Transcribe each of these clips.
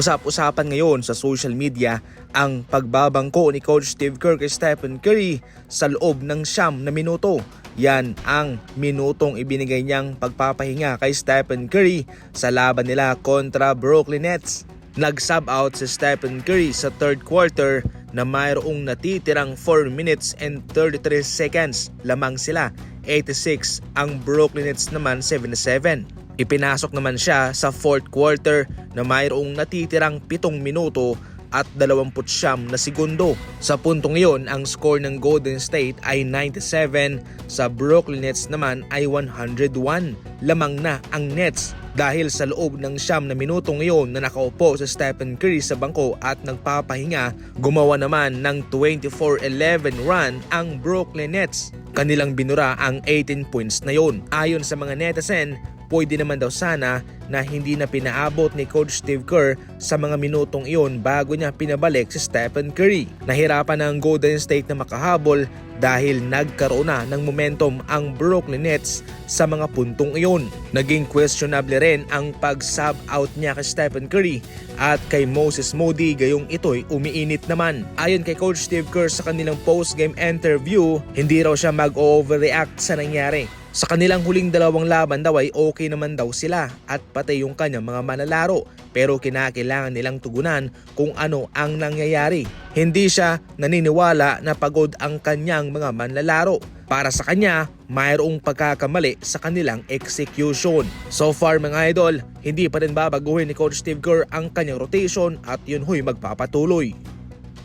Usap-usapan ngayon sa social media ang pagbabangko ni Coach Steve Kerr kay Stephen Curry sa loob ng siyam na minuto. Yan ang minutong ibinigay niyang pagpapahinga kay Stephen Curry sa laban nila kontra Brooklyn Nets. Nag-sub out si Stephen Curry sa third quarter na mayroong natitirang 4 minutes and 33 seconds. Lamang sila 86 ang Brooklyn Nets naman 77. Ipinasok naman siya sa fourth quarter na mayroong natitirang 7 minuto at 29 na segundo. Sa puntong iyon, ang score ng Golden State ay 97, sa Brooklyn Nets naman ay 101. Lamang na ang Nets dahil sa loob ng siyam na minutong iyon na nakaupo sa Stephen Curry sa bangko at nagpapahinga, gumawa naman ng 24-11 run ang Brooklyn Nets. Kanilang binura ang 18 points na yon. Ayon sa mga netizen, pwede naman daw sana na hindi na pinaabot ni Coach Steve Kerr sa mga minutong iyon bago niya pinabalik si Stephen Curry. Nahirapan ang Golden State na makahabol dahil nagkaroon na ng momentum ang Brooklyn Nets sa mga puntong iyon. Naging questionable rin ang pag-sub out niya kay Stephen Curry at kay Moses Moody gayong ito'y umiinit naman. Ayon kay Coach Steve Kerr sa kanilang post-game interview, hindi raw siya mag-overreact sa nangyari. Sa kanilang huling dalawang laban daw ay okay naman daw sila at pati yung kanyang mga manlalaro pero kinakailangan nilang tugunan kung ano ang nangyayari. Hindi siya naniniwala na pagod ang kanyang mga manlalaro. Para sa kanya, mayroong pagkakamali sa kanilang execution. So far mga idol, hindi pa rin babaguhin ni Coach Steve Kerr ang kanyang rotation at yun huy magpapatuloy.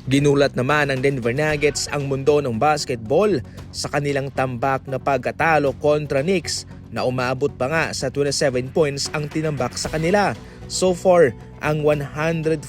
Ginulat naman ng Denver Nuggets ang mundo ng basketball sa kanilang tambak na pagkatalo kontra Knicks na umabot pa nga sa 27 points ang tinambak sa kanila. So far, ang 145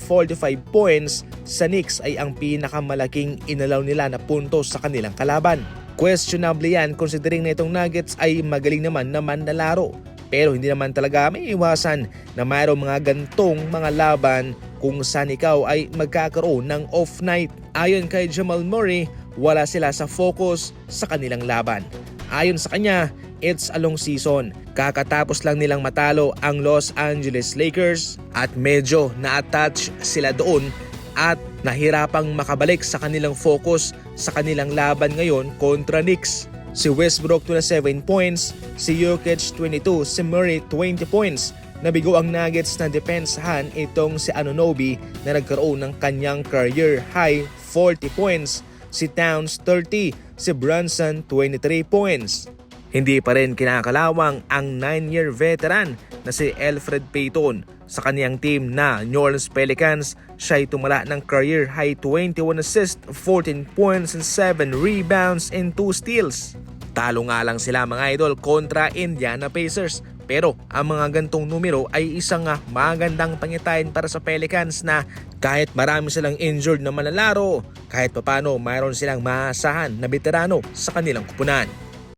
points sa Knicks ay ang pinakamalaking inalaw nila na puntos sa kanilang kalaban. Questionable yan considering na itong Nuggets ay magaling naman naman na laro. Pero hindi naman talaga may iwasan na mayroong mga gantong mga laban kung saan ikaw ay magkakaroon ng off night. Ayon kay Jamal Murray, wala sila sa focus sa kanilang laban. Ayon sa kanya, it's a long season. Kakatapos lang nilang matalo ang Los Angeles Lakers at medyo na-attach sila doon at nahirapang makabalik sa kanilang focus sa kanilang laban ngayon kontra Knicks. Si Westbrook 27 points, si Jokic 22, si Murray 20 points. Nabigo ang Nuggets na depensahan itong si Anunoby na nagkaroon ng kanyang career high 40 points, si Towns 30, si Brunson 23 points. Hindi pa rin kinakalawang ang 9-year veteran na si Alfred Payton sa kaniyang team na New Orleans Pelicans. Siya ay tumala ng career high 21 assists, 14 points and 7 rebounds and 2 steals. Talo nga lang sila mga idol kontra Indiana Pacers. Pero ang mga gantong numero ay isang ah, magandang pangitain para sa Pelicans na kahit marami silang injured na manlalaro, kahit papano mayroon silang maasahan na veterano sa kanilang kupunan.